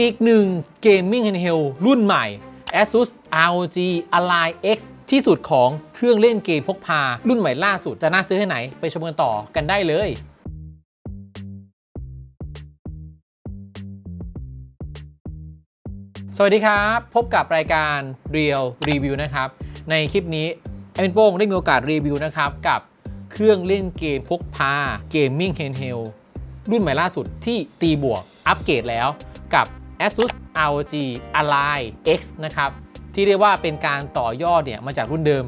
อีกหนึ่ง Gaming Handheld รุ่นใหม่ ASUS ROG Ally X ที่สุดของเครื่องเล่นเกมพกพา รุ่นใหม่ล่าสุดจะน่าซื้อให้ไหน ไปชมกันต่อกันได้เลยสวัสดีครับ พบกับรายการ Real Review นะครับ ในคลิปนี้แอมเป็นโป้งได้มีโอกาสรีวิวนะครับ กับเครื่องเล่นเกมพกพา Gaming Handheld รุ่นใหม่ล่าสุดที่ตีบวกอัปเกรดแล้วกับ ASUS ROG Ally X นะครับ ที่เรียกว่าเป็นการต่อยอดเนี่ยมาจากรุ่นเดิม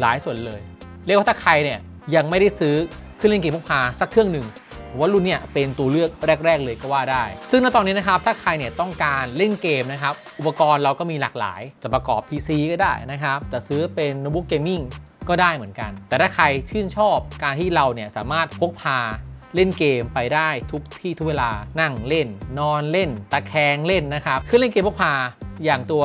หลายส่วนเลย เรียกว่าถ้าใครเนี่ยยังไม่ได้ซื้อเครื่องเล่นเกมพกพาสักเครื่องหนึ่งผมว่ารุ่นเนี่ยเป็นตัวเลือกแรก ๆ เลยก็ว่าได้ ซึ่งณตอนนี้นะครับ ถ้าใครเนี่ยต้องการเล่นเกมนะครับ อุปกรณ์เราก็มีหลากหลาย จะประกอบ PC ก็ได้นะครับ แต่ซื้อเป็นโน้ตบุ๊กเกมมิ่งก็ได้เหมือนกัน แต่ถ้าใครชื่นชอบการที่เราเนี่ยสามารถพกพา เล่นเกมไปได้ทุกที่ทุกเวลานั่งเล่น นอนเล่น ตะแคงเล่นนะครับเครื่องเล่นเกมพกพาอย่างตัว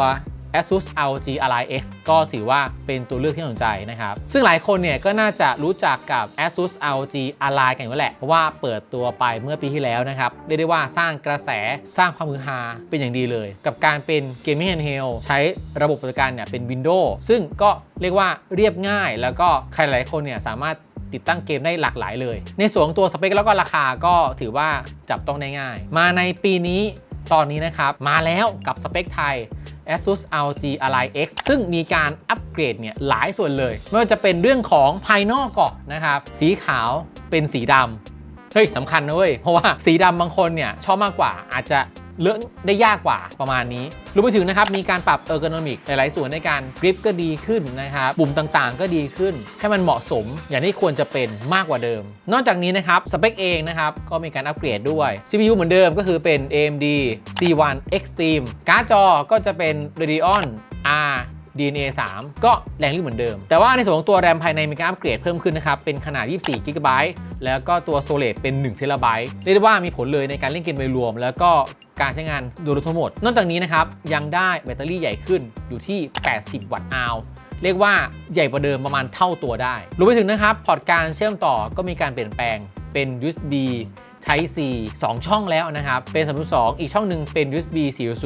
ASUS ROG Ally X ก็ถือว่าเป็นตัวเลือกที่น่าสนใจนะครับ ซึ่งหลายคนเนี่ยก็น่าจะรู้จักกับ ASUS ROG Ally กันอยู่แล้แหละ เพราะว่าเปิดตัวไปเมื่อปีที่แล้วนะครับ เรียกได้ว่าสร้างกระแสสร้างความมือฮาเป็นอย่างดีเลย กับการเป็น Gaming Handheld ใช้ระบบปฏิการเนี่ยเป็น Windows ซึ่งก็เรียกว่าเรียบง่าย แล้วก็ใครหลายคนเนี่ยสามารถ ติดตั้งเกมได้หลากหลายเลย ในส่วนตัวสเปคแล้วก็ราคาก็ถือว่าจับต้องได้ง่าย มาในปีนี้ตอนนี้นะครับ มาแล้วกับสเปคไทย ASUS ROG Ally X ซึ่งมีการอัปเกรดเนี่ยหลายส่วนเลย ไม่ว่าจะเป็นเรื่องของภายนอกก่อนนะครับ สีขาวเป็นสีดำเฮ้ยสำคัญนะเว้ย เพราะว่าสีดำบางคนเนี่ยชอบมากกว่าอาจจะ เลือกได้ยากกว่าประมาณนี้รวมไปถึงนะครับมีการปรับเออร์โกนอมิกหลาย ๆ ส่วนในการกริปก็ดีขึ้นนะครับปุ่มต่างๆ ก็ดีขึ้น ให้มันเหมาะสมอย่างที่ควรจะเป็นมากกว่าเดิม นอกจากนี้นะครับสเปคเองนะครับก็มีการอัปเกรดด้วย CPU เหมือนเดิมก็คือเป็น AMD C1 Extreme การ์ดจอก็จะเป็น Radeon R DNA 3 ก็แรงลึกเหมือนเดิม แต่ว่าในส่วนของตัวแรมภายในมีการอัปเกรดเพิ่มขึ้นนะครับ เป็นขนาด 24 g b แล้วก็ตัวโซเลตเป็น1 t b เรียกได้ว่ามีผลเลยในการเล่นเกมโดยรวม แล้วก็การใช้งานโดยรวมทั้งหมด นอกจากนี้นะครับยังได้แบตเตอรี่ใหญ่ขึ้นอยู่ที่ 80 วัตต์อาวเรียกว่าใหญ่กว่าเดิมประมาณเท่าตัวได้รวมไปถึงนะครับพอร์ตการเชื่อมต่อก็มีการเปลี่ยนแปลงเป็น USB Type C 2 ช่องแล้วนะครับ เป็น3.2 อีกช่องหนึ่งเป็น USB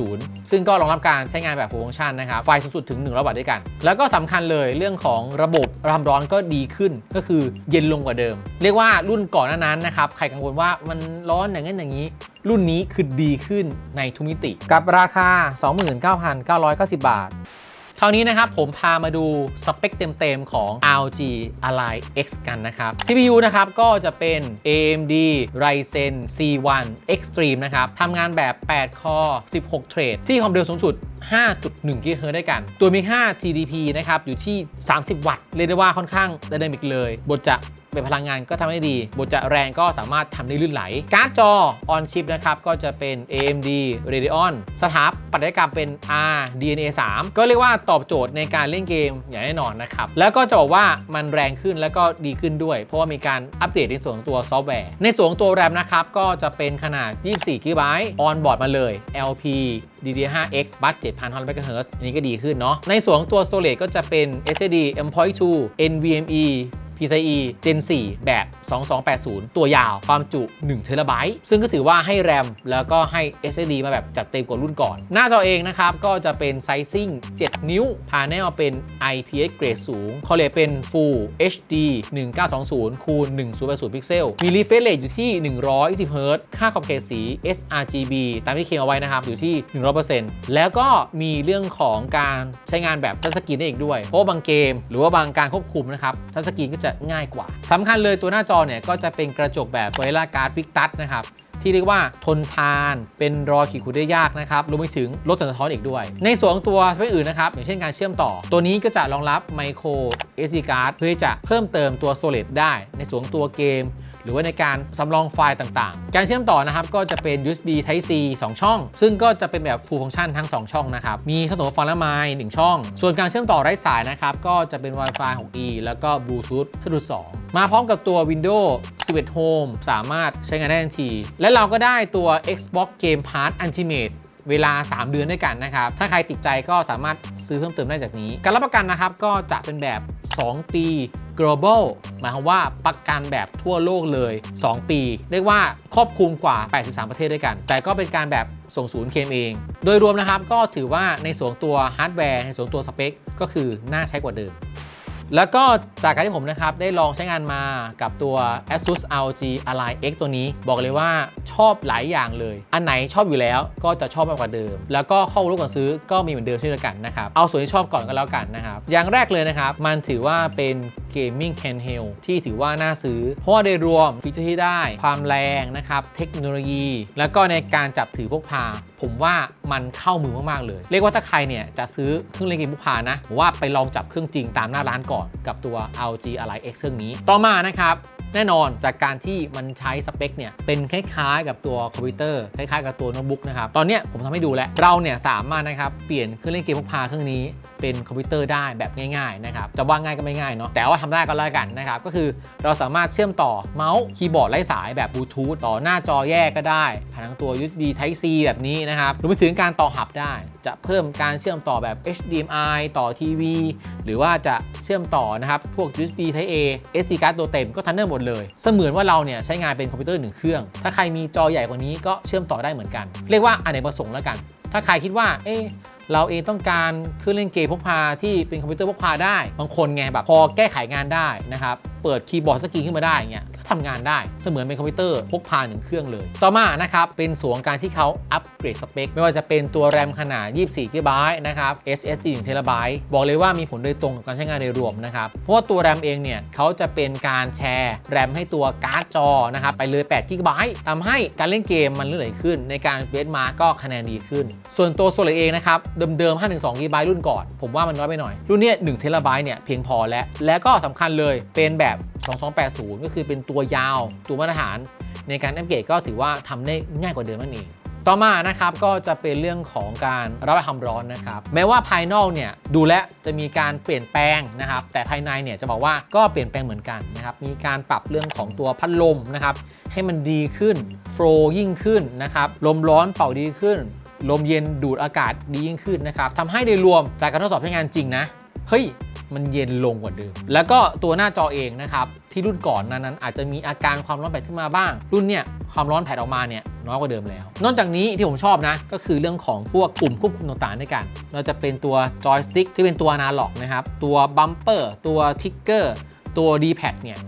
4.0 ซึ่งก็รองรับการใช้งานแบบ full function นะครับ ไฟสูงสุดถึง100วัตต์ด้วยกัน แล้วก็สำคัญเลยเรื่องของระบบความร้อนก็ดีขึ้น ก็คือเย็นลงกว่าเดิม เรียกว่ารุ่นก่อนหน้านั้นนะครับ ใครกังวลว่ามันร้อนอย่างนั้นอย่างนี้ รุ่นนี้คือดีขึ้นในทุกมิติ กับราคา 29,990 บาท คราวนี้นะครับผมพามาดูสเปคเต็มๆ ของ RG Ally X กันนะครับ CPU นะครับก็จะเป็น AMD Ryzen C1 Extreme นะครับทำงานแบบ 8 คอร์16 เทรด ที่ความเร็วสูงสุด 5.1กิกะเฮิร์ด้วยกัน ตัวมีค่า GDP นะครับอยู่ที่ 30 วัตต์ เรียกได้ว่าค่อนข้างไดนามิกเลยบทจะ เป็นพลังงานก็ทำได้ดี บทจะแรงก็สามารถทำได้ลื่นไหล การ์ดจอ on chip นะครับก็จะเป็น AMD Radeon สถาปัตยกรรมเป็น RDNA 3 ก็เรียกว่าตอบโจทย์ในการเล่นเกมอย่างแน่นอนนะครับ แล้วก็จะบอกว่ามันแรงขึ้นแล้วก็ดีขึ้นด้วย เพราะว่ามีการอัปเดตในส่วนของตัวซอฟต์แวร์ ในส่วนของตัวแรมนะครับก็จะเป็นขนาด 24 GB on board มาเลย LP DDR5X บัส7,500 MHz อันนี้ก็ดีขึ้นเนาะในส่วนของตัว storage ก็จะเป็น SSD M.2 NVMe PCIe Gen 4 แบบ 2280 ตัวยาวความจุ1เทราไบต์ซึ่งก็ถือว่าให้แรมแล้วก็ให้ SSD มาแบบจัดเต็มกว่ารุ่นก่อน หน้าจอเองนะครับ ก็จะเป็นไซซิ่ง 7 นิ้วพา n e l เป็น IPS เกรดสูงคอเลเป็น Full HD 1920คูณ1080พิกเซล มี refresh rate อยู่ที่ 120 Hz ค่าขอบเขตสี sRGB ตามที่เคลมเอาไว้นะครับ อยู่ที่ 100%แล้วก็มีเรื่องของการใช้งานแบบทัชสกรีนได้อีกด้วย เพราะว่าบางเกม หรือว่าบางการควบคุมนะครับทัชสกรีนก็จะง่ายกว่าสำคัญเลยตัวหน้าจอเนี่ยก็จะเป็นกระจกแบบ Gorilla Glass Big Touch นะครับที่เรียกว่าทนทาน เป็นรอยขีดขูดได้ยากนะครับรวมไปถึงลดสันสะท้อนอีกด้วย ในส่วนของตัวสเปคอื่นนะครับ อย่างเช่นการเชื่อมต่อ ตัวนี้ก็จะรองรับไมโคร SD card เพื่อจะเพิ่มเติมตัว Solid ได้ ในส่วนตัวเกม รือว่าในการสำรองไฟล์ต่างๆ การเชื่อมต่อนะครับก็จะเป็น USB Type C 2 ช่อง ซึ่งก็จะเป็นแบบ Full Function ทั้ง 2 ช่องนะครับมีสโตฟังและไมค์1ช่อง ส่วนการเชื่อมต่อไร้สายนะครับก็จะเป็น Wi-Fi 6E แล้วก็ Bluetooth 5.2มาพร้อมกับตัว Windows 11 Home สามารถใช้งานได้ทันที และเราก็ได้ตัว Xbox Game Pass Ultimate เวลา 3 เดือนด้วยกันนะครับ ถ้าใครติดใจก็สามารถซื้อเพิ่มเติมได้จากนี้ การรับประกันนะครับก็จะเป็นแบบ 2 ปี global หมายความว่าประกันแบบทั่วโลกเลย 2 ปี เรียกว่าครอบคลุมกว่า 83 ประเทศด้วยกัน แต่ก็เป็นการแบบส่งศูนย์เคมเอง โดยรวมนะครับก็ถือว่าในส่วนตัวฮาร์ดแวร์ในส่วนตัวสเปคก็คือน่าใช้กว่าเดิม แล้วก็จากการที่ผมนะครับได้ลองใช้งานมากับตัว ASUS ROG Ally X ตัวนี้ บอกเลยว่าชอบหลายอย่างเลย อันไหนชอบอยู่แล้วก็จะชอบมากกว่าเดิม แล้วก็ข้อรู้ก่อนซื้อก็มีเหมือนเดิมเช่นเดียวกันนะครับเอาส่วนที่ชอบก่อนก็แล้วกันนะครับอย่างแรกเลยนะครับ มันถือว่าเป็น Gaming Handheld ที่ถือว่าน่าซื้อ เพราะว่าได้รวมฟีเจอร์ที่ได้ความแรงนะครับเทคโนโลยี แล้วก็ในการจับถือพกพา ผมว่ามันเข้ามือมากๆเลย เรียกว่าถ้าใครเนี่ยจะซื้อเครื่องเล่นเกมพกพานะผมว่าไปลองจับเครื่องจริงตามหน้าร้านก่อนกับตัว ROG Ally X เครื่องนี้ ต่อมานะครับแน่นอนจากการที่มันใช้สเปคเนี่ยเป็นคล้ายๆ กับตัวคอมพิวเตอร์คล้ายๆ กับตัวโน้ตบุ๊กนะครับตอนนี้ผมทำให้ดูแล้ว เราเนี่ยสามารถนะครับเปลี่ยนเครื่องเล่นเกมพกพาเครื่องนี้เป็นคอมพิวเตอร์ได้แบบง่ายๆนะครับจะว่าง่ายก็ไม่ง่ายเนาะแต่ว่าทำได้ก็แล้วกันนะครับก็คือเราสามารถเชื่อมต่อเมาส์คีย์บอร์ดไร้สายแบบบลูทูธต่อหน้าจอแยกก็ได้ผ่านทางตัว USB Type C แบบนี้นะครับรวมไปถึงการต่อหับได้ จะเพิ่มการเชื่อมต่อแบบ HDMI ต่อทีวี หรือว่าจะเชื่อมต่อนะครับ พวก USB Type A SD card ตัวเต็มก็ทันเนอร์หมดเลย เสมือนว่าเราเนี่ยใช้งานเป็นคอมพิวเตอร์หนึ่งเครื่อง ถ้าใครมีจอใหญ่กว่านี้ก็เชื่อมต่อได้เหมือนกัน เรียกว่าอันไหนประสงค์แล้วกัน ถ้าใครคิดว่า เอ๊ะ เราเองต้องการเครื่องเล่นเกมพกพาที่เป็นคอมพิวเตอร์พกพาได้ บางคนไงแบบพอแก้ไขงานได้นะครับ เปิดคีย์บอร์ดสกรีนขึ้นมาได้เงี้ยก็ทำงานได้เสมือนเป็นคอมพิวเตอร์พกพาหนึ่งเครื่องเลย ต่อมานะครับ เป็นส่วนการที่เขาอัปเกรดสเปค ไม่ว่าจะเป็นตัวแรมขนาด 24 g b นะครับ SSD 1 t b บอกเลยว่ามีผลโดยตรงกับการใช้งานโดยรวมนะครับ เพราะว่าตัวแรมเองเนี่ยเขาจะเป็นการแชร์แรมให้ตัวการ์ดจอนะครับไปเลย8 g b ทำให้การเล่นเกมมันลื่นไหลขึ้น ในการเบสมาก็คะแนนดีขึ้น ส่วนตัวโซลเองนะครับเดิมๆ 512 g b รุ่นก่อน ผมว่ามันน้อยไปหน่อย รุ่นนี้1 t b เนี่ยเพียงพอแล้ว และก็สำคัญเลยเป็นแบบ 2280 ก็คือเป็นตัวยาวตัวมาตรฐาน ในการอัปเกรดก็ถือว่าทำได้ง่ายกว่าเดิมนั่นเองต่อมานะครับก็จะเป็นเรื่องของการระบายความร้อนนะครับแม้ว่าภายนอกเนี่ยดูแลจะมีการเปลี่ยนแปลงนะครับแต่ภายในเนี่ยจะบอกว่าก็เปลี่ยนแปลงเหมือนกันนะครับมีการปรับเรื่องของตัวพัดลมนะครับให้มันดีขึ้นโฟล์ยิ่งขึ้นนะครับลมร้อนเป่าดีขึ้น ลมเย็นดูดอากาศดียิ่งขึ้นนะครับทำให้โดยรวมจากการทดสอบใช้งานจริงนะ เฮ้ย มันเย็นลงกว่าเดิม แล้วก็ตัวหน้าจอเองนะครับ ที่รุ่นก่อนนั้นนั้น อาจจะมีอาการความร้อนแผดขึ้นมาบ้าง รุ่นเนี่ยความร้อนแผดออกมาเนี่ยน้อยกว่าเดิมแล้ว นอกจากนี้ที่ผมชอบนะ ก็คือเรื่องของพวกปุ่มควบคุมต่างๆด้วยกัน เราจะเป็นตัวจอยสติ๊กที่เป็นตัวอนาล็อกนะครับ ตัวบัมเปอร์ ตัวทิกเกอร์ ตัว D-pad เนี่ย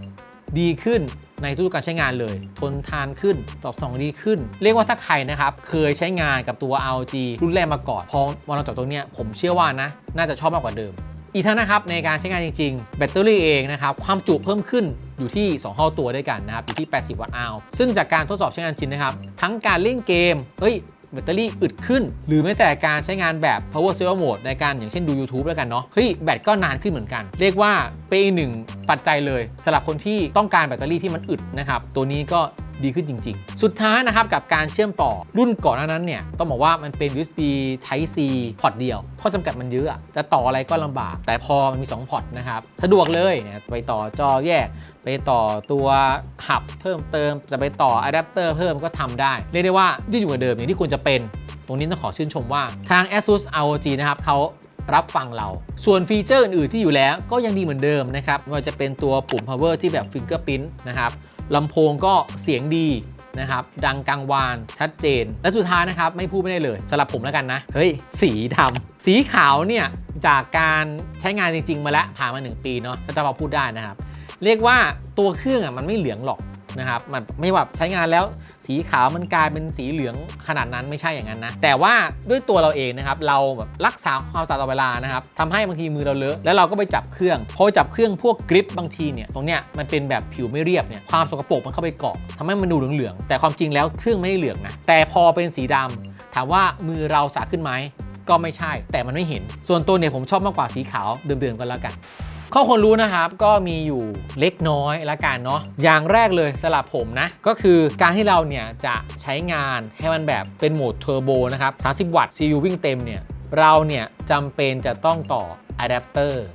ดีขึ้น ในทุกการใช้งานเลย ทนทานขึ้นตอบสนองดีขึ้น เรียกว่าถ้าใครนะครับ เคยใช้งานกับตัว ROG รุ่นแรกมาก่อน พอมาลองจับตัวเนี้ยผมเชื่อว่านะ น่าจะชอบมากกว่าเดิม อีกทั้งนะครับ ในการใช้งานจริง ๆ แบตเตอรี่เองนะครับ ความจุเพิ่มขึ้นอยู่ที่ 2 เท่าตัวด้วยกันนะครับ อยู่ที่ 80 วัตต์อาวซึ่งจากการทดสอบใช้งานจริงนะครับ ทั้งการเล่นเกมเฮ้ย แบตเตอรี่อึดขึ้น หรือแม้แต่การใช้งานแบบ power saver mode ในการอย่างเช่นดู YouTube แล้วกันเนาะเฮ้ยแบตก็นานขึ้นเหมือนกัน เรียกว่าเป็นอีกหนึ่งปัจจัยเลยสำหรับคนที่ต้องการแบตเตอรี่ที่มันอึดนะครับตัวนี้ก็ ดีขึ้นจริง ๆ สุดท้ายนะครับกับการเชื่อมต่อรุ่นก่อนหน้านั้นเนี่ยต้องบอกว่ามันเป็น USB Type C พอร์ตเดียวข้อจำกัดมันเยอะอะจะต่ออะไรก็ลำบาก แต่พอมันมี 2 พอร์ตนะครับสะดวกเลยเนี่ยไปต่อจอแยก ไปต่อตัวหับเพิ่มเติม จะไปต่ออะแดปเตอร์เพิ่มก็ทำได้เรียกได้ว่ายืดอยู่กับเดิมอย่างที่ควรจะเป็นตรงนี้ต้องขอชื่นชมว่าทาง ASUS ROG นะครับเขารับฟังเรา ส่วนฟีเจอร์อื่นๆที่อยู่แล้วก็ยังดีเหมือนเดิมนะครับไม่ว่าจะเป็นตัวปุ่ม power ที่แบบ fingerprint นะครับ ลำโพงก็เสียงดีนะครับ ดังกังวานชัดเจน และสุดท้ายนะครับ ไม่พูดไม่ได้เลยสำหรับผมแล้วกันนะ เฮ้ย สีดำสีขาวเนี่ย จากการใช้งานจริง ๆ มาแล้วผ่านมา 1 ปีเนาะก็จะพอพูดได้นะครับ เรียกว่าตัวเครื่องอะมันไม่เหลืองหรอก นะครับมันไม่แบบใช้งานแล้วสีขาวมันกลายเป็นสีเหลืองขนาดนั้นไม่ใช่อย่างนั้นนะ แต่ว่าด้วยตัวเราเองนะครับเราแบบรักษาความสะอาดตลอดเวลานะครับทำให้บางทีมือเราเลอะแล้วเราก็ไปจับเครื่องพอจับเครื่องพวกกริปบางทีเนี่ยตรงเนี้ยมันเป็นแบบผิวไม่เรียบเนี่ยความสกปรกมันเข้าไปเกาะทำให้มันดูเหลืองๆแต่ความจริงแล้วเครื่องไม่ได้เหลืองนะแต่พอเป็นสีดำถามว่ามือเราสะอาดขึ้นไหมก็ไม่ใช่ แต่มันไม่เห็น ส่วนตัวเนี่ยผมชอบมากกว่าสีขาวเดิมๆกันแล้วกัน ข้อควรรู้นะครับก็มีอยู่เล็กน้อยละกันเนาะอย่างแรกเลยสำหรับผมนะ ก็คือการที่เราเนี่ยจะใช้งานให้มันแบบเป็นโหมดเทอร์โบนะครับ 30 วัตต์ CPU วิ่งเต็มเนี่ยเราเนี่ยจำเป็นจะต้องต่ออะแดปเตอร์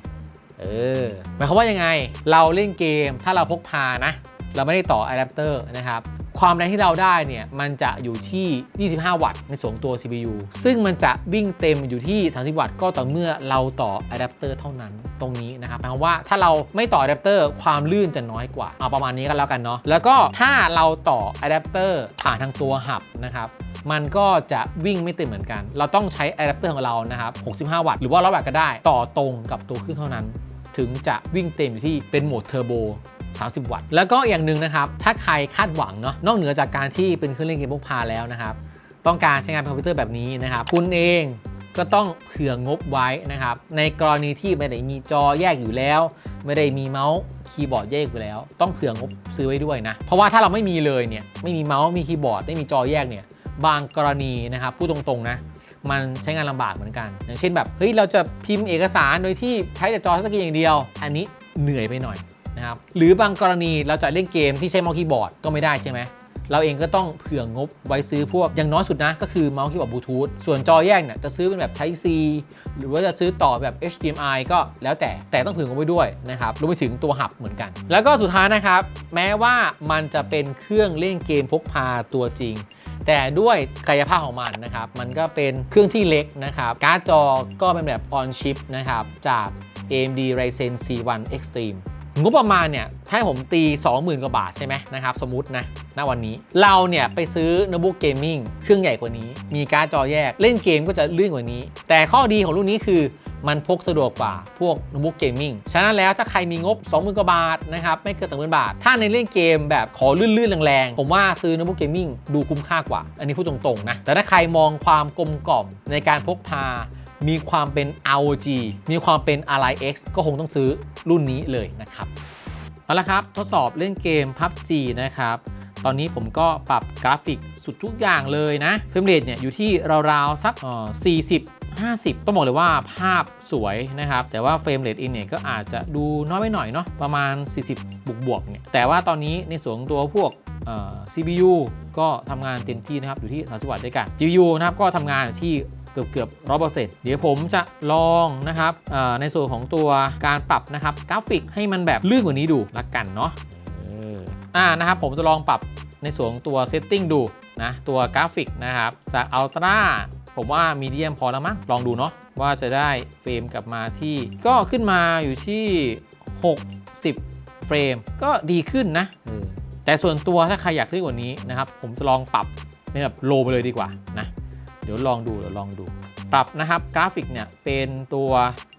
เออหมายความว่ายังไงเราเล่นเกมถ้าเราพกพานะ เราไม่ได้ต่ออะแดปเตอร์นะครับ ความแรงที่เราได้เนี่ย มันจะอยู่ที่ 25 วัตต์ในส่วนตัว CPU ซึ่งมันจะวิ่งเต็มอยู่ที่ 30 วัตต์ก็ต่อเมื่อเราต่ออะแดปเตอร์เท่านั้นตรงนี้นะครับหมายความว่าถ้าเราไม่ต่ออะแดปเตอร์ความลื่นจะน้อยกว่าเอาประมาณนี้กันแล้วกันเนาะแล้วก็ถ้าเราต่ออะแดปเตอร์ผ่านทางตัวหับนะครับมันก็จะวิ่งไม่เต็มเหมือนกัน เราต้องใช้อะแดปเตอร์ของเรานะครับ 65 วัตต์ หรือว่า100วัตต์ก็ได้ ต่อตรงกับตัวเครื่องเท่านั้น ถึงจะวิ่งเต็มอยู่ที่เป็นโหมดเทอร์โบ 30 วัตต์ แล้วก็อย่างหนึ่งนะครับ ถ้าใครคาดหวังเนาะนอกเหนือจากการที่เป็นเครื่องเล่นเกมพกพาแล้วนะครับ ต้องการใช้งานคอมพิวเตอร์แบบนี้นะครับ คุณเองก็ต้องเผื่องบไว้นะครับ ในกรณีที่ไม่ได้มีจอแยกอยู่แล้ว ไม่ได้มีเมาส์คีย์บอร์ดแยกอยู่แล้ว ต้องเผื่องบซื้อไว้ด้วยนะ เพราะว่าถ้าเราไม่มีเลยเนี่ยไม่มีเมาส์มีคีย์บอร์ดไม่มีจอแยกเนี่ยบางกรณีนะครับพูดตรงๆนะมันใช้งานลำบากเหมือนกัน อย่างเช่นแบบเฮ้ยเราจะพิมพ์เอกสารโดยที่ใช้แต่จอสกีอย่างเดียว อันนี้เหนื่อยไปหน่อย นะครับหรือบางกรณีเราจะเล่นเกมที่ใช้เมาส์คีย์บอร์ดก็ไม่ได้ใช่ไหมเราเองก็ต้องเผื่องบไว้ซื้อพวกอย่างน้อยสุดนะ ก็คือเมาส์คีย์บอร์ดบลูทูธส่วนจอแยกเนี่ยจะซื้อเป็นแบบ Type C หรือว่าจะซื้อต่อแบบ HDMI ก็แล้วแต่แต่ต้องเผื่องบไว้ด้วยนะครับรวมไปถึงตัวหับเหมือนกัน แล้วก็สุดท้ายนะครับ แม้ว่ามันจะเป็นเครื่องเล่นเกมพกพาตัวจริง แต่ด้วยกายภาพของมันนะครับ มันก็เป็นเครื่องที่เล็กนะครับ การ์ดจอก็เป็นแบบ on chip นะครับจาก AMD Ryzen C1 Extreme งบประมาณเนี่ยถ้าให้ผมตี 20,000 กว่าบาทใช่ไหมนะครับสมมตินะณวันนี้เราเนี่ยไปซื้อโน้ตบุ๊กเกมมิ่งเครื่องใหญ่กว่านี้ มีการ์ดจอแยกเล่นเกมก็จะลื่นกว่านี้ แต่ข้อดีของรุ่นนี้คือมันพกสะดวกกว่าพวกโน้ตบุ๊กเกมมิ่งฉะนั้นแล้วถ้าใครมีงบ 20,000 กว่าบาทนะครับไม่เกิน 20,000 บาท ถ้าในเล่นเกมแบบขอลื่นๆแรงๆ ผมว่าซื้อโน้ตบุ๊กเกมมิ่งดูคุ้มค่ากว่า อันนี้พูดตรงๆนะแต่ถ้าใครมองความกลมกล่อมในการพกพา มีความเป็น ROG มีความเป็น Ally X ก็คงต้องซื้อรุ่นนี้เลยนะครับ เอาละครับ ทดสอบเล่นเกม PUBG นะครับ ตอนนี้ผมก็ปรับกราฟิกสุดทุกอย่างเลยนะเฟรมเรทเนี่ยอยู่ที่ราวๆ สักออ40 50 ต้องบอกเลยว่าภาพสวยนะครับ แต่ว่าเฟรมเรทเองเนี่ยก็อาจจะดูน้อยไปหน่อยเนาะประมาณ 40 บวกบวกๆเนี่ยแต่ว่าตอนนี้ในส่วนตัวพวกออ CPU ก็ทำงานเต็มที่นะครับ อยู่ที่ 30 วัตต์ด้วยกัน GPU นะครับก็ทำงานอยู่ที่ เกือบเกือบร้อยเปอร์เซ็นต์เดี๋ยวผมจะลองนะครับเอ่อในส่วนของตัวการปรับนะครับกราฟิกให้มันแบบลื่นกว่านี้ดูละกันเนาะเอออ่านะครับผมจะลองปรับในส่วนของตัวเซตติ้งดูนะตัวกราฟิกนะครับจากอัลตร้าผมว่ามีเดียมพอแล้วมั้งลองดูเนาะว่าจะได้เฟรมกลับมาที่ก็ขึ้นมาอยู่ที่ 60 เฟรม ก็ดีขึ้นนะเออแต่ส่วนตัวถ้าใครอยากลื่นกว่านี้นะครับ ผมจะลองปรับเป็นแบบโลไปเลยดีกว่านะ เดี๋ยวลองดูเดี๋ยวลองดู ปรับนะครับกราฟิกเนี่ยเป็นตัว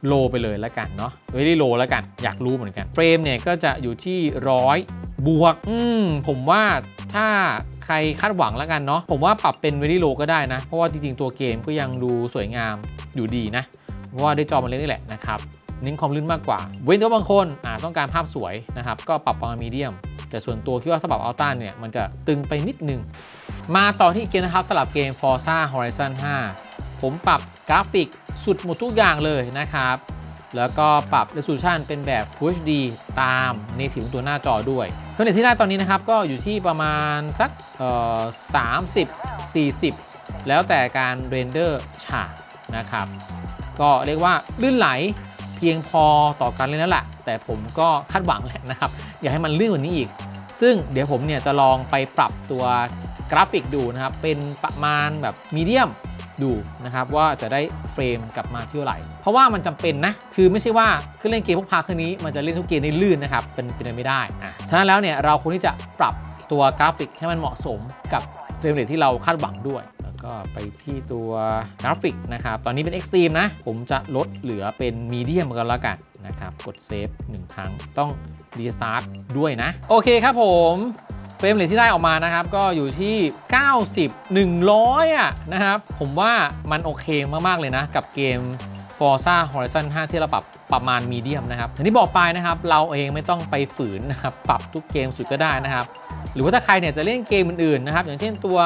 โลไปเลยแล้วกันเนาะไว้ที่โลแล้วกัน อยากรู้เหมือนกัน เฟรมเนี่ยก็จะอยู่ที่ร้อยบวก อืม ผมว่าถ้าใครคาดหวังแล้วกันเนาะ ผมว่าปรับเป็นเวลี่โลก็ได้นะ เพราะว่าจริงๆ ตัวเกมก็ยังดูสวยงามอยู่ดีนะ เพราะว่าด้วยจอมันเล็กนี่แหละนะครับ เน้นความลื่นมากกว่า เว้นแต่บางคนอ่าต้องการภาพสวยนะครับ ก็ปรับประมาณมีเดียม แต่ส่วนตัวคิดว่าถ้าปรับอัลต้าเนี่ย มันจะตึงไปนิดนึง มาต่อที่เกมนะครับสำหรับเกม Forza Horizon 5 ผมปรับกราฟิกสุดหมดทุกอย่างเลยนะครับ แล้วก็ปรับ resolution เป็นแบบ Full HD ตามในถึงตัวหน้าจอด้วยเครื่องเน็ตที่ได้ตอนนี้นะครับ ก็อยู่ที่ประมาณสักเอ่อ30 40แล้วแต่การเรนเดอร์ฉากนะครับ ก็เรียกว่าลื่นไหลเพียงพอต่อการเล่นแล้วแหละแต่ผมก็คาดหวังแหละนะครับ อยากให้มันลื่นกว่านี้อีก ซึ่งเดี๋ยวผมเนี่ยจะลองไปปรับตัว กราฟิกดูนะครับ เป็นประมาณแบบมีเดียมดูนะครับว่าจะได้เฟรมกลับมาที่เท่าไหร่ เพราะว่ามันจำเป็นนะ คือไม่ใช่ว่าเครื่องเล่นเกมพวกพาเครื่องนี้มันจะเล่นทุกเกมได้ลื่นนะครับ เป็นเป็นไปไม่ได้อะฉะนั้นแล้วเนี่ยเราควรที่จะปรับตัวกราฟิกให้มันเหมาะสมกับเฟรมเรทที่เราคาดหวังด้วย แล้วก็ไปที่ตัวกราฟิกนะครับ ตอนนี้เป็น Extreme นะ ผมจะลดเหลือเป็นมีเดียมกันแล้วกันนะครับ กดเซฟ1ครั้งต้องรีสตาร์ทด้วยนะ โอเคครับผม เฟรมเรทที่ได้ออกมานะครับ ก็อยู่ที่ 90 100อะนะครับ ผมว่ามันโอเคมาก ๆ เลยนะ กับเกม Forza Horizon 5 ที่เราปรับประมาณมีเดียมนะครับอย่างที่บอกไปนะครับ เราเองไม่ต้องไปฝืนนะครับ ปรับทุกเกมสุดก็ได้นะครับ หรือว่าถ้าใครเนี่ยจะเล่นเกมอื่นๆนะครับ อย่างเช่นตัว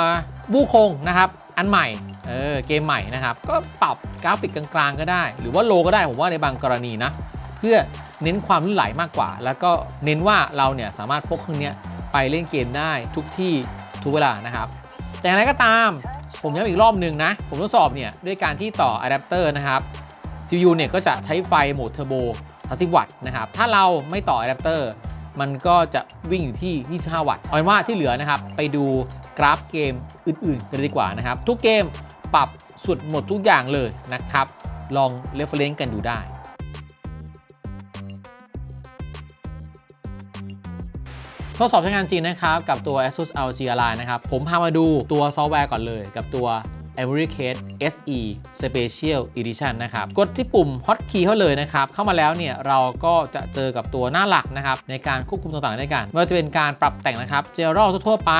บูคงนะครับอันใหม่เออเกมใหม่นะครับ ก็ปรับกราฟิกกลางๆก็ได้ หรือว่าโลก็ได้ผมว่าในบางกรณีนะ เพื่อเน้นความลื่นไหลมากกว่า แล้วก็เน้นว่าเราเนี่ยสามารถพกเครื่องเนี้ย ไปเล่นเกมได้ทุกที่ทุกเวลานะครับ แต่อย่างไรก็ตามผมย้ำอีกรอบหนึ่งนะ ผมทดสอบเนี่ยด้วยการที่ต่ออะแดปเตอร์นะครับ CPU เนี่ยก็จะใช้ไฟโหมดเทอร์โบ30 วัตต์นะครับ ถ้าเราไม่ต่ออะแดปเตอร์มันก็จะวิ่งอยู่ที่ 25 วัตต์เอาเป็นว่าที่เหลือนะครับ ไปดูกราฟเกมอื่นๆกันดีกว่านะครับ ทุกเกมปรับสุดหมดทุกอย่างเลยนะครับ ลองเรฟเฟรนซ์กันดูได้ ทดสอบใช้งานจริงนะครับ กับตัว ASUS ROG Ally นะครับ ผมพามาดูตัวซอฟต์แวร์ก่อนเลย กับตัว Every Case SE Special Edition นะครับ กดที่ปุ่ม Hotkey เข้าเลยนะครับ เข้ามาแล้วเนี่ย เราก็จะเจอกับตัวหน้าหลักนะครับ ในการควบคุมต่างๆด้วยกันไม่ว่าจะเป็นการปรับแต่งนะครับ General ทั่วๆไป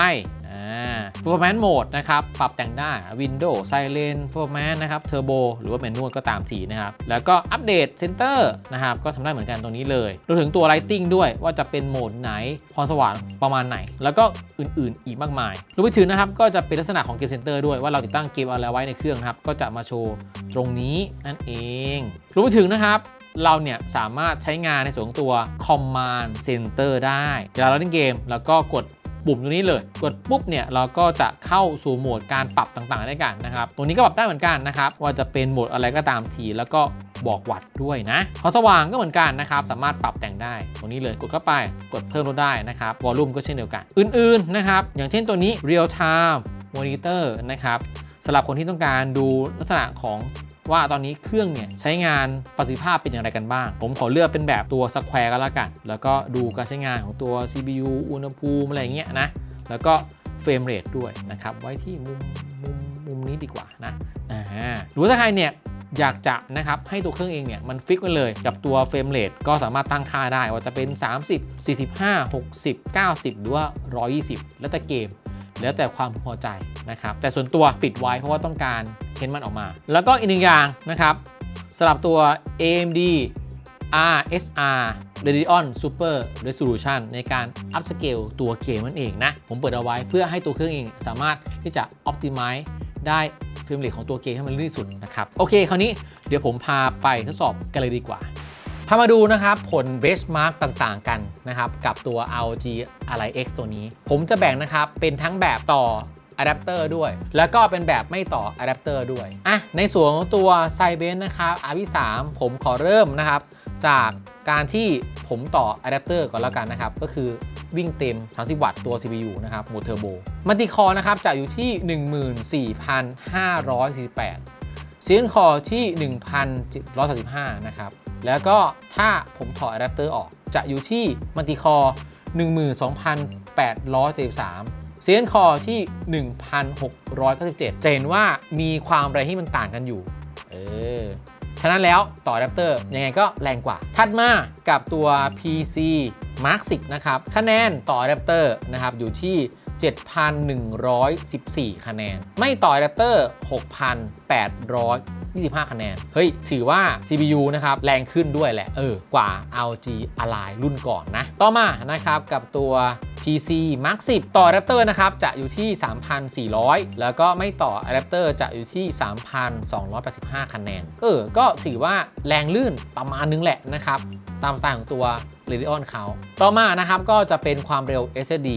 Performance Mode นะครับ ปรับแต่งได้ Windows Silent Performance นะครับ Turbo หรือว่า Manual ก็ตามทีนะครับ แล้วก็อัปเดต Center นะครับ ก็ทำได้เหมือนกันตรงนี้เลยรวมถึงตัว Lighting ด้วยว่าจะเป็นโหมดไหนความสว่างประมาณไหน แล้วก็อื่นๆ อีกมากมายรวมไปถึงนะครับ ก็จะเป็นลักษณะของเกมเซนเตอร์ด้วยว่าเราติดตั้งเกมอะไรไว้ในเครื่องครับ ก็จะมาโชว์ตรงนี้นั่นเองรวมไปถึงนะครับเราเนี่ยสามารถใช้งานในส่วนของตัว Command Center ได้ เวลาเราเล่นเกม แล้วก็กด ปุ่มตรงนี้เลย กดปุ๊บเนี่ยเราก็จะเข้าสู่โหมดการปรับต่างๆได้กันนะครับ ตรงนี้ก็ปรับได้เหมือนกันนะครับ ว่าจะเป็นโหมดอะไรก็ตามทีแล้วก็บอกวัดด้วยนะความสว่างก็เหมือนกันนะครับ สามารถปรับแต่งได้ ตรงนี้เลยกดเข้าไป กดเพิ่มลดได้นะครับ วอลลุ่มก็เช่นเดียวกัน อื่นๆนะครับ อย่างเช่นตัวนี้ Real Time Monitor นะครับสำหรับคนที่ต้องการดูลักษณะของ ว่าตอนนี้เครื่องเนี่ยใช้งานประสิทธิภาพเป็นอย่างไรกันบ้าง ผมขอเลือกเป็นแบบตัว Square ก็แล้วกัน แล้วก็ดูการใช้งานของตัว CPU อุณหภูมิอะไรเงี้ยนะ แล้วก็เฟรมเรทด้วยนะครับ ไว้ที่มุมมุมมุมนี้ดีกว่านะอ่าหรือถ้าใครเนี่ยอยากจะนะครับให้ตัวเครื่องเองเนี่ยมันฟิกไว้เลยกับตัวเฟรมเรทก็สามารถตั้งค่าได้ว่าจะเป็น 30 45 60 90 หรือว่า 120 แล้วแต่เกม แล้วแต่ความพอใจนะครับ แต่ส่วนตัวปิดไว้เพราะว่าต้องการเค้นมันออกมา แล้วก็อีกหนึ่งอย่างนะครับสำหรับตัว AMD RSR Radeon Super Resolution ในการ up scale ตัวเกมนั่นเองนะ ผมเปิดเอาไว้เพื่อให้ตัวเครื่องเองสามารถที่จะ optimize ได้เฟรมเรทของตัวเกมให้มันลื่นสุดนะครับ โอเค คราวนี้เดี๋ยวผมพาไปทดสอบกันเลยดีกว่า พามาดูนะครับผล benchmark ต่างๆกันนะครับกับตัว ROG Ally X ตัวนี้ ผมจะแบ่งนะครับเป็นทั้งแบบต่ออะแดปเตอร์ด้วย แล้วก็เป็นแบบไม่ต่ออะแดปเตอร์ด้วยอะในส่วนของตัว s i b e n นะครับ RV3 ผมขอเริ่มนะครับ จากการที่ผมต่ออะแดปเตอร์ก่อนแล้วกันนะครับ ก็คือวิ่งเต็ม 30 วัตต์ตัว CPU นะครับโมเทอร์โบมัลติคอร์นะครับจะอยู่ที่ 14,548เซียนคอร์ที่1,135 นะครับ แล้วก็ถ้าผมถอดอะแดปเตอร์ออกจะอยู่ที่มัลติคอร์12,873เซียนคอร์ที่ 1,697 จะเห็นว่ามีความแรงที่มันต่างกันอยู่ เออ ฉะนั้นแล้วต่ออะแดปเตอร์ยังไงก็แรงกว่า ถัดมากับตัว PC Mark 10 นะครับ คะแนนต่ออะแดปเตอร์นะครับอยู่ที่ 7,114 คะแนน ไม่ต่ออะแดปเตอร์ 6,825 คะแนน เฮ้ย ถือว่า CPU นะครับ แรงขึ้นด้วยแหละ เออ กว่า ROG Ally รุ่นก่อนนะ ต่อมานะครับกับตัว PC Mark 10 ต่ออะแดปเตอร์นะครับ จะอยู่ที่ 3,400 แล้วก็ไม่ต่ออะแดปเตอร์จะอยู่ที่ 3,285 คะแนน เออ ก็ถือว่าแรงลื่นประมาณนึงแหละนะครับ ตามสไตล์ของตัว Radeon เขาต่อมานะครับก็จะเป็นความเร็ว SSD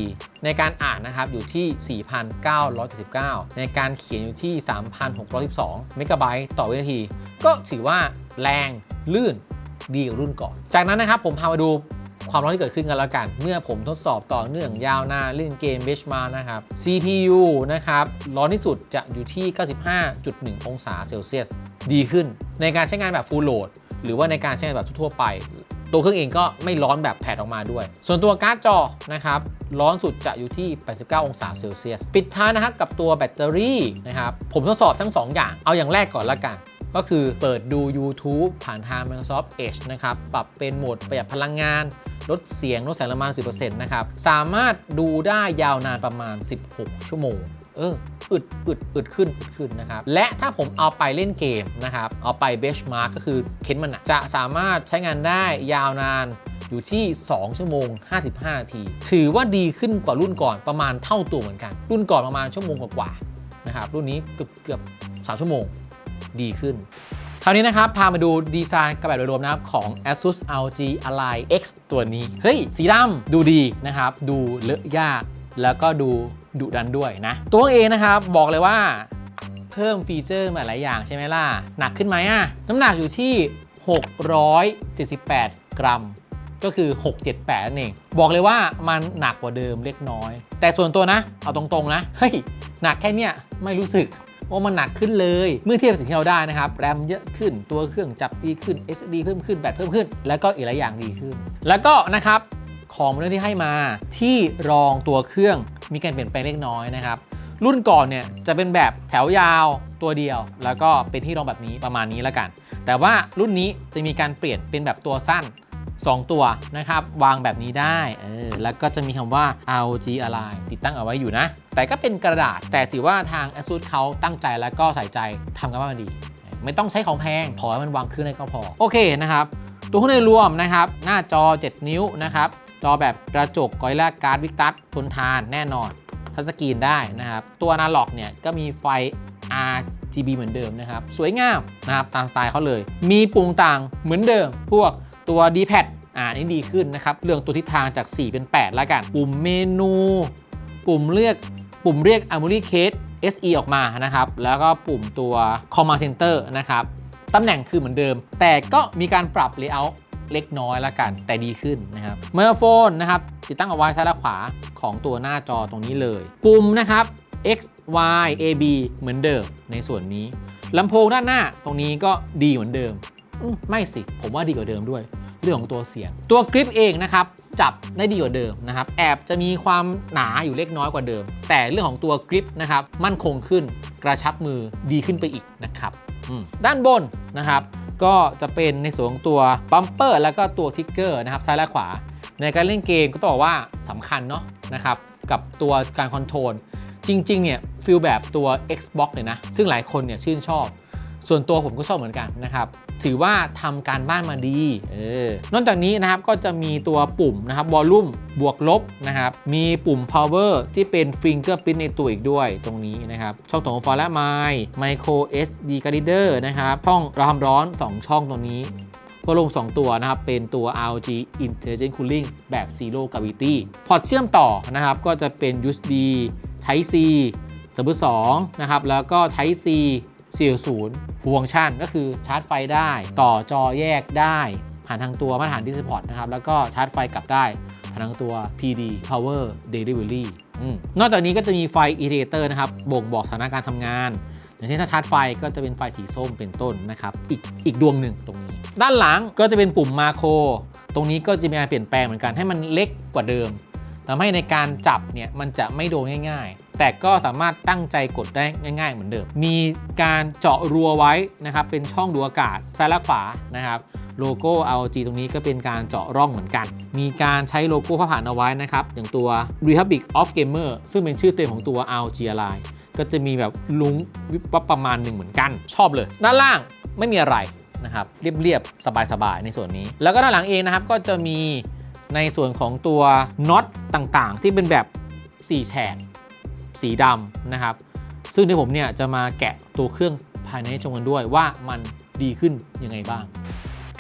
ในการอ่านนะครับอยู่ที่ 4,979 ในการเขียนอยู่ที่ 3,612 เมกะไบต์ต่อวินาที ก็ถือว่าแรงลื่นดีกว่ารุ่นก่อน จากนั้นนะครับผมพามาดูความร้อนที่เกิดขึ้นกันแล้วกัน เมื่อผมทดสอบต่อเนื่องยาวนานเล่นเกม Benchmark นะครับ CPU นะครับร้อนที่สุดจะอยู่ที่ 95.1 องศาเซลเซียส ดีขึ้น ในการใช้งานแบบ Full Load หรือว่าในการใช้งานแบบทั่วไป ตัวเครื่องเองก็ไม่ร้อนแบบแผดออกมาด้วย ส่วนตัวการ์ดจอนะครับร้อนสุดจะอยู่ที่ 89 องศาเซลเซียส ปิดท้ายนะครับกับตัวแบตเตอรี่นะครับผมทดสอบทั้ง 2 อย่าง เอาอย่างแรกก่อนละกันก็คือเปิดดู YouTube ผ่านทาง Microsoft Edge นะครับ ปรับเป็นโหมดประหยัดพลังงาน ลดเสียง ลดแสงประมาณ10%นะครับ สามารถดูได้ยาวนานประมาณ 16 ชั่วโมง เอออึดอึดอึดขึ้นอึดขึ้นนะครับ และถ้าผมเอาไปเล่นเกมนะครับ เอาไปเบชมาร์กก็คือเค้นมันอะจะสามารถใช้งานได้ยาวนานอยู่ที่ 2 ชั่วโมง 55 นาที ถือว่าดีขึ้นกว่ารุ่นก่อนประมาณเท่าตัวเหมือนกัน รุ่นก่อนประมาณชั่วโมงกว่าๆนะครับ รุ่นนี้เกือบเกือบ3ชั่วโมงดีขึ้นคราวนี้นะครับ พามาดูดีไซน์กระแบบโดยรวมนะครับ ของ ASUS ROG Ally X ตัวนี้ เฮ้ย สีดำดูดีนะครับ ดูเลอะยาก แล้วก็ดูดุดันด้วยนะ ตัวเองนะครับบอกเลยว่าเพิ่มฟีเจอร์มาหลายอย่างใช่ไหมล่ะ หนักขึ้นไหมอะน้ำหนักอยู่ที่ 678 กรัม ก็คือ 678 นั่นเอง บอกเลยว่ามันหนักกว่าเดิมเล็กน้อย แต่ส่วนตัวนะ เอาตรงๆนะ เฮ้ย หนักแค่เนี้ยไม่รู้สึกว่ามันหนักขึ้นเลย เมื่อเทียบกับสิ่งที่เราได้นะครับ แรมเยอะขึ้น ตัวเครื่องจับดีขึ้น SSD เพิ่มขึ้น แบตเพิ่มขึ้น แล้วก็อีกหลายอย่างดีขึ้น แล้วก็นะครับ ของเรื่องที่ให้มาที่รองตัวเครื่องมีการเปลี่ยนแปลงเล็กน้อยนะครับ รุ่นก่อนเนี่ยจะเป็นแบบแถวยาวตัวเดียว แล้วก็เป็นที่รองแบบนี้ประมาณนี้แล้วกัน แต่ว่ารุ่นนี้จะมีการเปลี่ยนเป็นแบบตัวสั้น 2 ตัวนะครับ วางแบบนี้ได้เออแล้วก็จะมีคำว่า ROG Align ติดตั้งเอาไว้อยู่นะ แต่ก็เป็นกระดาษแต่ถือว่าทาง ASUS เขาตั้งใจแล้วก็ใส่ใจทำกันมาดี ไม่ต้องใช้ของแพงพอให้มันวางเครื่องได้ก็พอ โอเคนะครับตัวข้างในรวมนะครับ หน้าจอ 7 นิ้วนะครับ จอแบบกระจกกอยล่าการ์ดวิกตัสทนทานแน่นอนทัชสกรีนได้นะครับ ตัวอนาล็อกเนี่ยก็มีไฟ RGB เหมือนเดิมนะครับ สวยงามนะครับตามสไตล์เขาเลย มีปุ่มต่างเหมือนเดิม พวกตัว D-pad อ่านี่ดีขึ้นนะครับ เรื่องตัวทิศทางจาก 4 เป็น 8 แล้วกัน ปุ่มเมนู ปุ่มเรียกปุ่มเรียก a m o r y Case SE ออกมานะครับ แล้วก็ปุ่มตัว Command Center นะครับ ตำแหน่งคือเหมือนเดิม แต่ก็มีการปรับ Layout เล็กน้อยละกันแต่ดีขึ้นนะครับเมอร์โฟนนะครับติดตั้งเอาไว้ซ้ายและขวาของตัวหน้าจอตรงนี้เลย ปุ่มนะครับ X Y A B เหมือนเดิมในส่วนนี้ลำโพงด้านหน้าตรงนี้ก็ดีเหมือนเดิมมไม่สิ ผมว่าดีกว่าเดิมด้วย เรื่องของตัวเสียง ตัวกริปเองนะครับจับได้ดีกว่าเดิมนะครับ แอบจะมีความหนาอยู่เล็กน้อยกว่าเดิม แต่เรื่องของตัวกริปนะครับมั่นคงขึ้นกระชับมือดีขึ้นไปอีกนะครับด้านบนนะครับ ก็จะเป็นในส่วนของตัวบัมเปอร์แล้วก็ตัวทิกเกอร์นะครับซ้ายและขวา ในการเล่นเกมก็ต้องบอกว่าสำคัญเนาะนะครับกับตัวการคอนโทรลจริงๆเนี่ยฟิลแบบตัว Xbox เลยนะ ซึ่งหลายคนเนี่ยชื่นชอบ ส่วนตัวผมก็ชอบเหมือนกันนะครับ ถือว่าทำการบ้านมาดีเออนอกจากนี้นะครับก็จะมีตัวปุ่มนะครับวอลลุ่มบวกลบนะครับ มีปุ่ม power ที่เป็น fingerprint ในตัวอีกด้วยตรงนี้นะครับช่องของไฟและไมค์ micro SD card reader นะครับช่องระบายความร้อน 2 ช่องตรงนี้พัดลม2 ตัวนะครับ เป็นตัว ROG Intelligent Cooling แบบ Zero Gravity พอร์ตเชื่อมต่อนะครับ ก็จะเป็น USB Type C 2นะครับ แล้วก็ Type C 40ฟังก์ชันก็คือชาร์จไฟได้ ต่อจอแยกได้ผ่านทางตัวมาตรฐาน DisplayPort นะครับ แล้วก็ชาร์จไฟกลับได้ผ่านทางตัว PD Power Delivery อนอกจากนี้ก็จะมีไฟ Indicator นะครับ บ่งบอกสถานการณ์ทำงาน อย่างเช่นถ้าชาร์จไฟก็จะเป็นไฟสีส้มเป็นต้นนะครับ อีกอีกดวงหนึ่งตรงนี้ ด้านหลังก็จะเป็นปุ่มมาโคร ตรงนี้ก็จะมีการเปลี่ยนแปลงเหมือนกันให้มันเล็กกว่าเดิม ทำให้ในการจับเนี่ยมันจะไม่โดนง่าย ๆ แต่ก็สามารถตั้งใจกดได้ง่าย ๆ เหมือนเดิม มีการเจาะรัวไว้นะครับ เป็นช่องดูอากาศซ้ายและขวานะครับโลโก้ ROG ตรงนี้ก็เป็นการเจาะร่องเหมือนกัน มีการใช้โลโก้ผ้าผ่านเอาไว้นะครับ อย่างตัว Republic of Gamer ซึ่งเป็นชื่อเต็มของตัว ROG Ally ก็จะมีแบบลุงวิบวับประมาณหนึ่งเหมือนกัน ชอบเลย ด้านล่างไม่มีอะไรนะครับ เรียบๆ สบายๆ ในส่วนนี้ แล้วก็ด้านหลังเองนะครับ ก็จะมี ในส่วนของตัวน็อตต่างๆ ที่เป็นแบบ 4 แฉกสีดำนะครับ ซึ่งที่ผมเนี่ยจะมาแกะตัวเครื่องภายในให้ชมกันด้วยว่ามันดีขึ้นยังไงบ้าง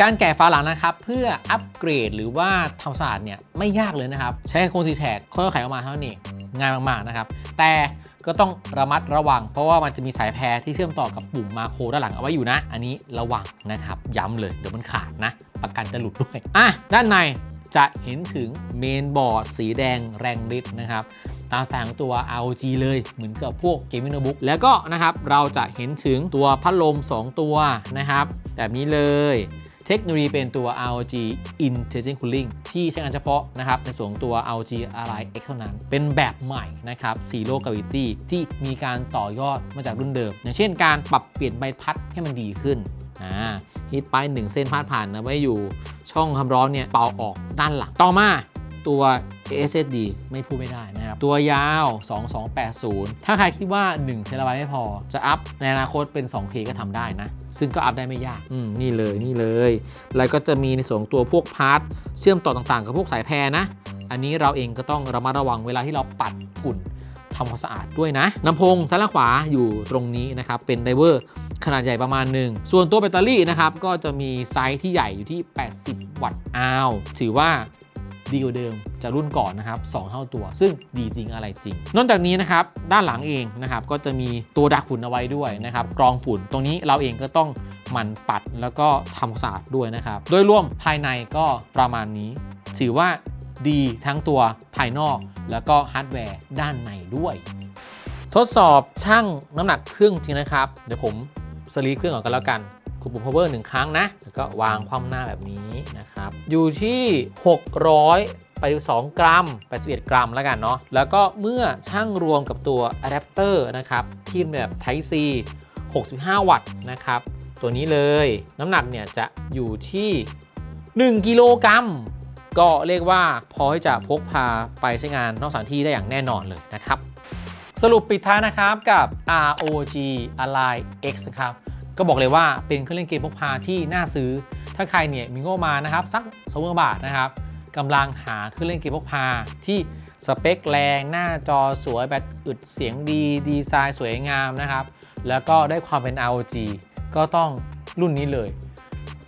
การแกะฝาหลังนะครับ เพื่ออัปเกรดหรือว่าทำสะอาดเนี่ยไม่ยากเลยนะครับ ใช้โครงสีแฉกค่อยๆไขออกมาเท่านั้ง่ายมากๆนะครับ แต่ก็ต้องระมัดระวัง เพราะว่ามันจะมีสายแพรที่เชื่อมต่อกับปุ่มมาโครด้านหลังเอาไว้อยู่นะ อันนี้ระวังนะครับ ย้ำเลยเดี๋ยวมันขาดนะ ประกันจะหลุดด้วย อะ ด้านใน จะเห็นถึงเมนบอร์ดสีแดงแรงฤทธิ์นะครับตามสไตล์ของตัว ROG เลยเหมือนกับพวกเกมมิ่งโน้ตบุ๊กแล้วก็นะครับเราจะเห็นถึงตัวพัดลม 2 ตัวนะครับแบบนี้เลย เทคโนโลยีเป็นตัว ROG Intelligent Cooling ที่ใช้งานเฉพาะนะครับในส่วนตัว ROG Ally X เท่านั้น เป็นแบบใหม่นะครับ Zero Gravity ที่มีการต่อยอดมาจากรุ่นเดิม อย่างเช่นการปรับเปลี่ยนใบพัดให้มันดีขึ้นอ่าฮิตไปหนึ่งเส้นพาดผ่านนะไว้อยู่ช่องความร้อนเนี่ยเป่าออกด้านหลังต่อมา ตัว SSD ไม่พูดไม่ได้นะครับ ตัวยาว 2280 ถ้าใครคิดว่า1เทราไบต์ไม่พอ จะอัพในอนาคตเป็น 2K ก็ทำได้นะ ซึ่งก็อัพได้ไม่ยาก อืม นี่เลยนี่เลย แล้วก็จะมีในส่วนตัวพวกพาร์ทเชื่อมต่อต่างๆ กับพวกสายแพรนะ อันนี้เราเองก็ต้องระมัดระวังเวลาที่เราปัดฝุ่นทำความสะอาดด้วยนะลำโพงซ้ายและขวาอยู่ตรงนี้นะครับ เป็นไดเวอร์ขนาดใหญ่ประมาณหนึ่ง ส่วนตัวแบตเตอรี่นะครับ ก็จะมีไซส์ที่ใหญ่อยู่ที่ 80 วัตต์อาว ถือว่า ดีกว่าเดิมจากรุ่นก่อนนะครับ2เท่าตัว ซึ่งดีจริงอะไรจริง นอกจากนี้นะครับด้านหลังเองนะครับก็จะมีตัวดักฝุ่นเอาไว้ด้วยนะครับกรองฝุ่นตรงนี้เราเองก็ต้องหมันปัดแล้วก็ทำความสะอาดด้วยนะครับ โดยรวมภายในก็ประมาณนี้ ถือว่าดีทั้งตัวภายนอก แล้วก็ฮาร์ดแวร์ด้านในด้วย ทดสอบช่างน้ำหนักเครื่องจริงนะครับ เดี๋ยวผมสลีปเครื่องก่อนกันแล้วกัน กดปุ่ม power หนึ่งครั้งนะ แล้วก็วางคว่ำหน้าแบบนี้นะครับ อยู่ที่ 600ไป2กรัม81กรัมแล้วกันเนาะ แล้วก็เมื่อช่างรวมกับตัวอะแดปเตอร์นะครับที่แบบ Type C 65 วัตต์นะครับ ตัวนี้เลยน้ำหนักเนี่ยจะอยู่ที่ 1 กิโลกรัม ก็เรียกว่าพอที่จะพกพาไปใช้งานนอกสถานที่ได้อย่างแน่นอนเลยนะครับ สรุปปิดท้ายนะครับกับ ROG Ally X นะครับ ก็บอกเลยว่าเป็นเครื่องเล่นเกมพกพาที่น่าซื้อ ถ้าใครเนี่ยมีงบมานะครับสักสองหมื่นบาทนะครับกำลังหาเครื่องเล่นเกมพกพาที่สเปคแรง หน้าจอสวยแบตอึดเสียงดี ดีไซน์สวยงามนะครับ แล้วก็ได้ความเป็น ROG ก็ต้องรุ่นนี้เลย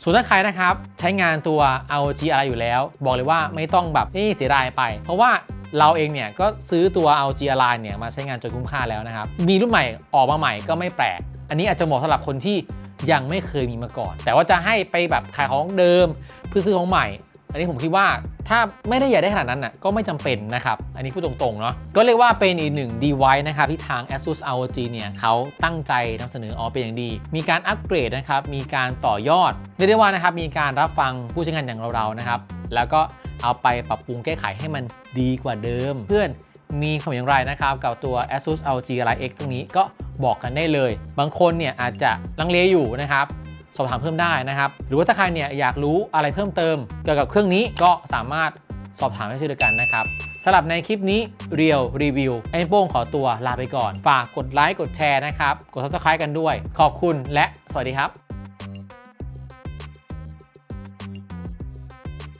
ส่วนถ้าใครนะครับ ใช้งานตัว ROG อะไรอยู่แล้ว บอกเลยว่าไม่ต้องแบบนี่เสียดายไป เพราะว่า เราเองเนี่ยก็ซื้อตัว ROG Ally เนี่ยมาใช้งานจนคุ้มค่าแล้วนะครับ มีรุ่นใหม่ออกมาใหม่ก็ไม่แปลก อันนี้อาจจะเหมาะสำหรับคนที่ยังไม่เคยมีมาก่อน แต่ว่าจะให้ไปแบบขายของเดิมเพื่อซื้อของใหม่ อันนี้ผมคิดว่าถ้าไม่ได้อยากได้ขนาดนั้นน่ะก็ไม่จำเป็นนะครับ อันนี้พูดตรงๆเนาะก็เรียกว่าเป็นอีกหนึ่ง device นะครับที่ทาง ASUS ROG เนี่ยเขาตั้งใจนำเสนอออกเป็นอย่างดี มีการอัปเกรดนะครับ มีการต่อยอดเรียกได้ว่านะครับมีการรับฟังผู้ใช้งานอย่างเราๆนะครับแล้วก็ เอาไปปรับปรุงแก้ไขให้มันดีกว่าเดิม เพื่อนมีความอย่างไรนะครับ กับตัว ASUS ROG Ally X ตรงนี้ก็บอกกันได้เลย บางคนเนี่ยอาจจะลังเลอยู่นะครับสอบถามเพิ่มได้นะครับ หรือว่าถ้าใครเนี่ยอยากรู้อะไรเพิ่มเติม เกี่ยวกับเครื่องนี้ก็สามารถสอบถามได้เช่นเดียวกันนะครับสำหรับในคลิปนี้เรียวรีวิวไอ้โป้งขอตัวลาไปก่อน ฝากกดไลค์กดแชร์นะครับ กด subscribe กันด้วย ขอบคุณและสวัสดีครับ